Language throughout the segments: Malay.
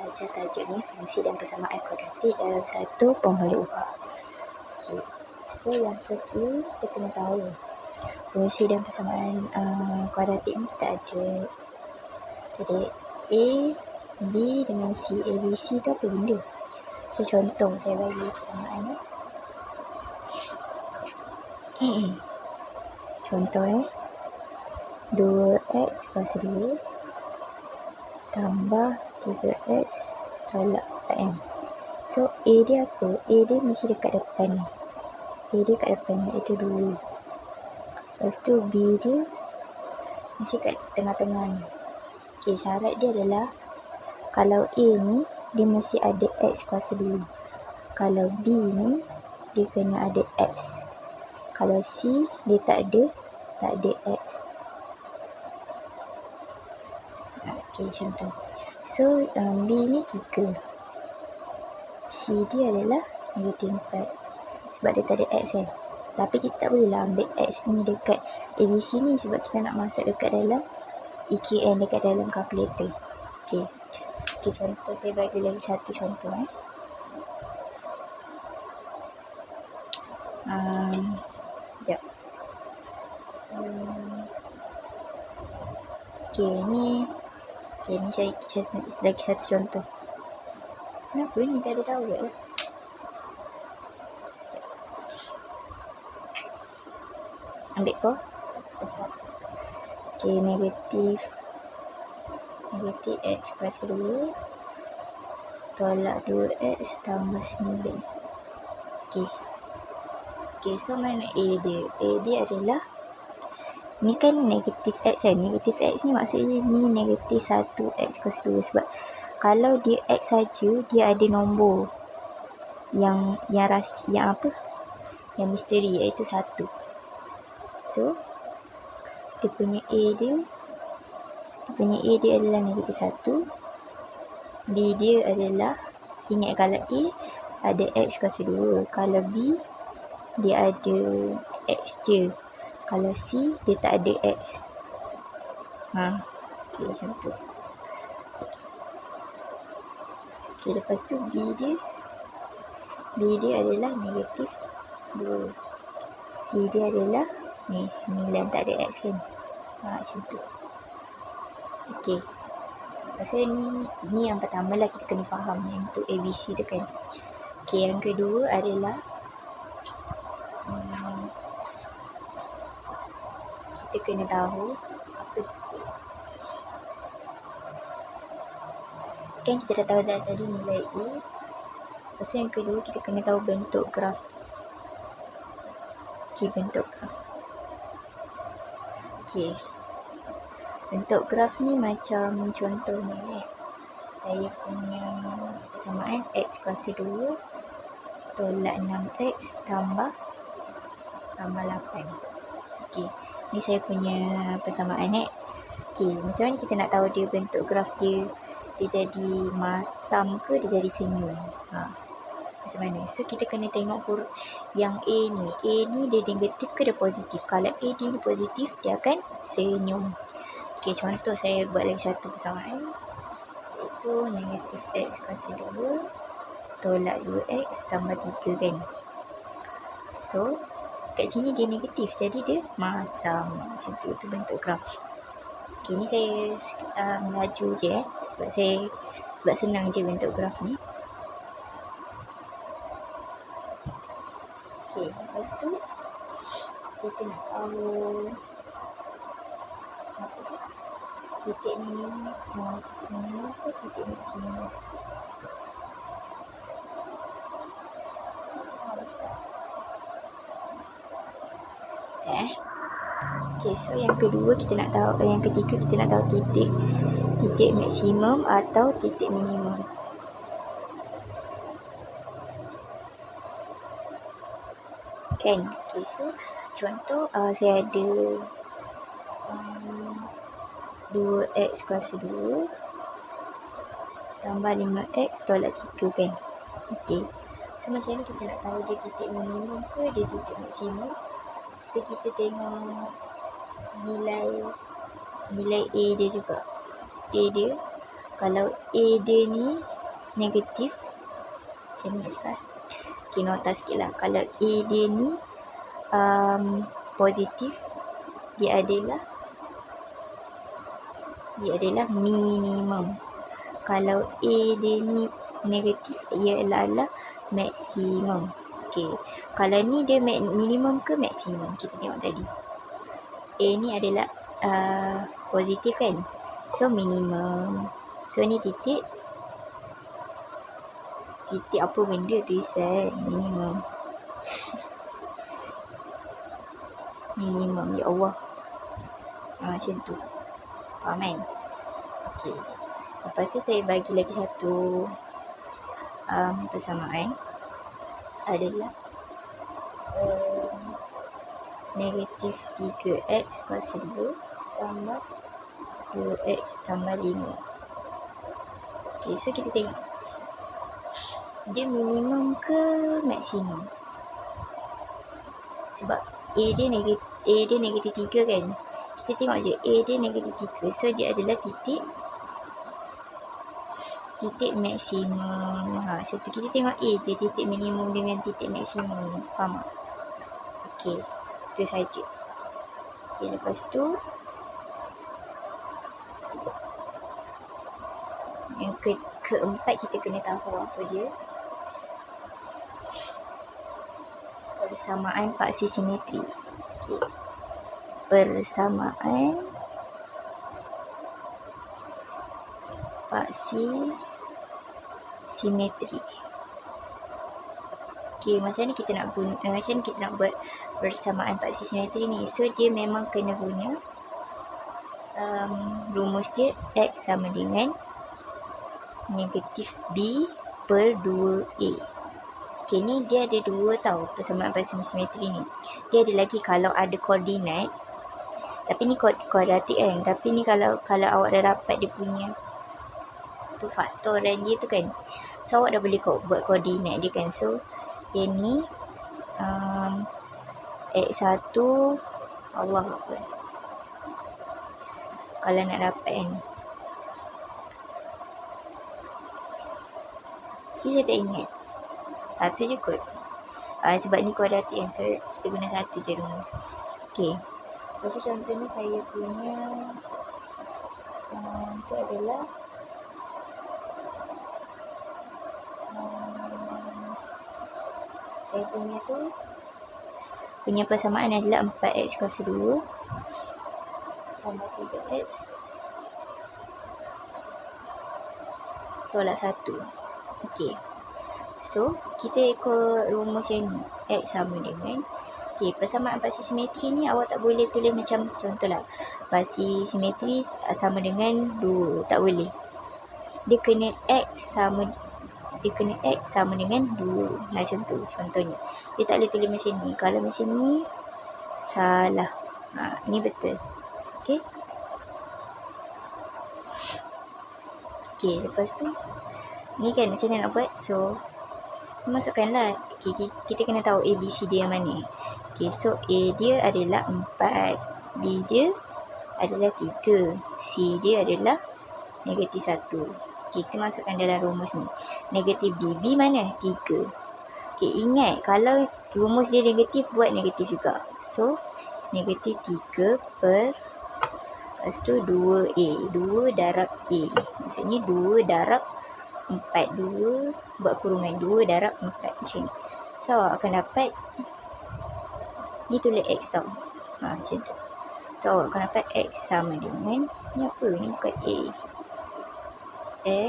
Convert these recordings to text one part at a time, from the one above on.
Baca tajuk ni fungsi dan persamaan kuadratik dalam satu pemboleh ubah. Okay. So yang firstly kita kena tahu fungsi dan persamaan uh, kuadratik ni kita ada jadi A, B dengan C. A, B, C tu apa benda? So contoh saya bagi persamaan ni. Contoh eh. 2x plus 2 tambah 3x tolak 4m. So A dia apa? A dia mesti dekat depan ni. A dia kat depan ni iaitu 2. Lepas tu B dia mesti kat tengah-tengah ni. Okay, syarat dia adalah kalau A ni dia mesti ada X kuasa 2. Kalau B ni dia kena ada X. Kalau C dia tak ada, tak ada X. Okay, contoh. So, um, B ni 3. C dia adalah negatif 4. Sebab dia tak ada X kan. Tapi kita tak boleh lah ambil X ni dekat ABC ni sebab kita nak masuk dekat dalam EKN dekat dalam calculator. Okay. Okay, contoh saya bagi lagi satu contoh eh. Um, sekejap. Um, okay, ni Okay, ni saya, saya lagi satu contoh. Kenapa ni tak ada tahu lah. Ambil kau. Okay, negatif. Negatif X plus 2. Tolak 2X tambah 9. Okay. Okay, so mana A dia? A dia adalah Ni kan negatif X kan. Negatif X ni maksudnya ni negatif 1X kuasa 2. Sebab kalau dia X saja, dia ada nombor yang yang ras yang apa? Yang misteri iaitu 1. So, dia punya A dia dia punya A dia adalah negatif 1. B dia adalah ingat kalau A ada X kuasa 2. Kalau B dia ada X je kalau C dia tak ada X. Ha. Okay, macam tu. Okay, lepas tu B dia. B dia adalah negatif 2 C dia adalah ni 9 tak ada X kan? Ha, macam tu. Ok Pasal ni, ni yang pertama lah kita kena faham yang untuk ABC tu kan. Okay, yang kedua adalah kita kena kan kita dah tahu dah tadi nilai A. Lepas yang kedua kita kena tahu bentuk graf. Ok bentuk graf. Ok bentuk graf ni macam contoh ni eh. saya punya persamaan x kuasa 2 tolak 6x tambah tambah 8 ok ni saya punya persamaan eh. Okey, macam mana kita nak tahu dia bentuk graf dia dia jadi masam ke dia jadi senyum? Ha. Macam mana? So kita kena tengok huruf yang A ni. A ni dia negatif ke dia positif? Kalau A dia positif, dia akan senyum. Okey, contoh saya buat lagi satu persamaan. Iaitu negatif X kuasa 2 tolak 2X tambah 3 kan. So, kat sini dia negatif. Jadi dia masam macam tu. Tu bentuk graf. Ok ni saya uh, melaju je eh. Sebab saya sebab senang je bentuk graf ni. Ok lepas tu kita nak tahu titik ni titik ni apa titik ni sini eh. Okay, so yang kedua kita nak tahu, yang ketiga kita nak tahu titik titik maksimum atau titik minimum. Kan? Okay, so contoh uh, saya ada um, 2x kuasa 2 tambah 5x tolak 3 kan? Okay. So macam ni kita nak tahu dia titik minimum ke dia titik maksimum So kita tengok nilai nilai A dia juga. A dia Kalau A dia ni negatif. Macam ni cakap. Okay, nota sikit lah. Kalau A dia ni um, positif. Dia adalah dia adalah minimum. Kalau A dia ni negatif, ia adalah maksimum. Okey. Kalau ni dia minimum ke maksimum? Kita tengok tadi. A ni adalah uh, positif kan? So minimum. So ni titik. Titik apa benda tu Isan? Minimum. minimum. Ya Allah. Ha, macam tu. Faham kan? Okay. Lepas tu saya bagi lagi satu um, persamaan. Adalah um, negatif 3x kuasa 2 tambah 2x tambah 5. Okay, so kita tengok. Dia minimum ke maksimum? Sebab A dia negatif, A dia negatif 3 kan? kita tengok je A dia negatif 3 so dia adalah titik titik maksimum. Ha, so tu kita tengok A je titik minimum dengan titik maksimum. Faham tak? Ok itu saja. Ok lepas tu yang ke keempat kita kena tahu apa dia. Persamaan paksi simetri. Okay persamaan paksi simetri. Okey, macam ni kita nak guna eh, macam ni kita nak buat persamaan paksi simetri ni. So dia memang kena guna um, rumus dia x sama dengan negatif b per 2a. Okey, ni dia ada dua tau persamaan paksi simetri ni. Dia ada lagi kalau ada koordinat tapi ni kuadratik kan. Tapi ni kalau kalau awak dah dapat dia punya tu faktor dan dia tu kan. So awak dah boleh buat koordinat dia kan. So yang ni um, X1 Allah apa kalau nak dapat kan? Ni saya tak ingat. Satu je kot. Uh, sebab ni kuadratik kan? So kita guna satu je rumus. Okay Lepas tu contohnya saya punya uh, Itu adalah Saya punya tu Punya persamaan adalah 4x kuasa 2 Tambah 3x Tolak 1 Okay So kita ikut rumus yang ni X sama dengan Okey, persamaan paksi simetri ni awak tak boleh tulis macam contohlah. Paksi simetri sama dengan 2. Tak boleh. Dia kena X sama dia kena X sama dengan 2. Macam tu contohnya. Dia tak boleh tulis macam ni. Kalau macam ni, salah. Ha, ni betul. Okey. Okey, lepas tu. Ni kan macam mana nak buat. So, masukkanlah. Okay, kita kena tahu A, B, C, D yang mana. Okay, so A dia adalah 4. B dia adalah 3. C dia adalah negatif 1. Okay, kita masukkan dalam rumus ni. Negatif B. B mana? 3. Okay, ingat kalau rumus dia negatif, buat negatif juga. So, negatif 3 per Lepas tu 2A. 2 darab A. Maksudnya 2 darab 4. 2 buat kurungan. 2 darab 4 macam ni. So, akan dapat Ni tulis X tau. Ha, macam tu. Tu awak akan dapat X sama dengan. Ni apa? Ni bukan A.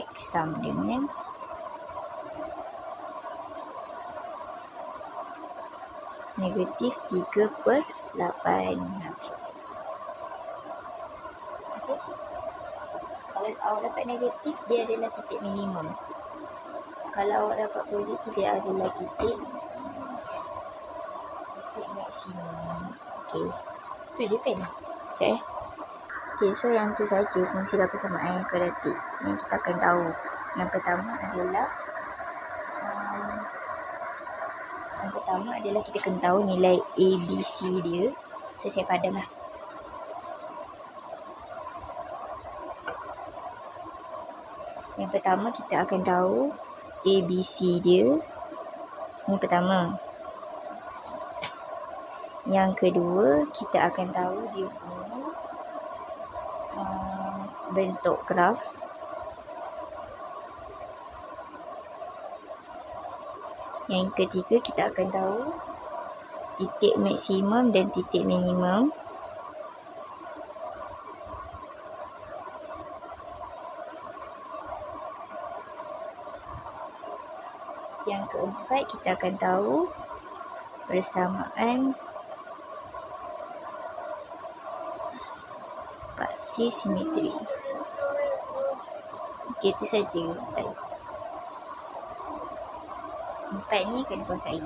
X sama dengan. Negatif 3 per 8. Okay. Kalau awak dapat negatif, dia adalah titik minimum. Kalau awak dapat positif, dia adalah titik Okay. Tu je kan? Sekejap eh. Okay, so yang tu saja fungsi dan persamaan kuadratik yang kita akan tahu. Yang pertama adalah um, yang pertama adalah kita kena tahu nilai A, B, C dia sesuai padan lah. Yang pertama kita akan tahu ABC dia. Ini pertama. Yang kedua kita akan tahu dia punya uh, bentuk graf. Yang ketiga kita akan tahu titik maksimum dan titik minimum. Yang keempat kita akan tahu persamaan paksi simetri. Okey, itu saja. Empat ni kena kuasai.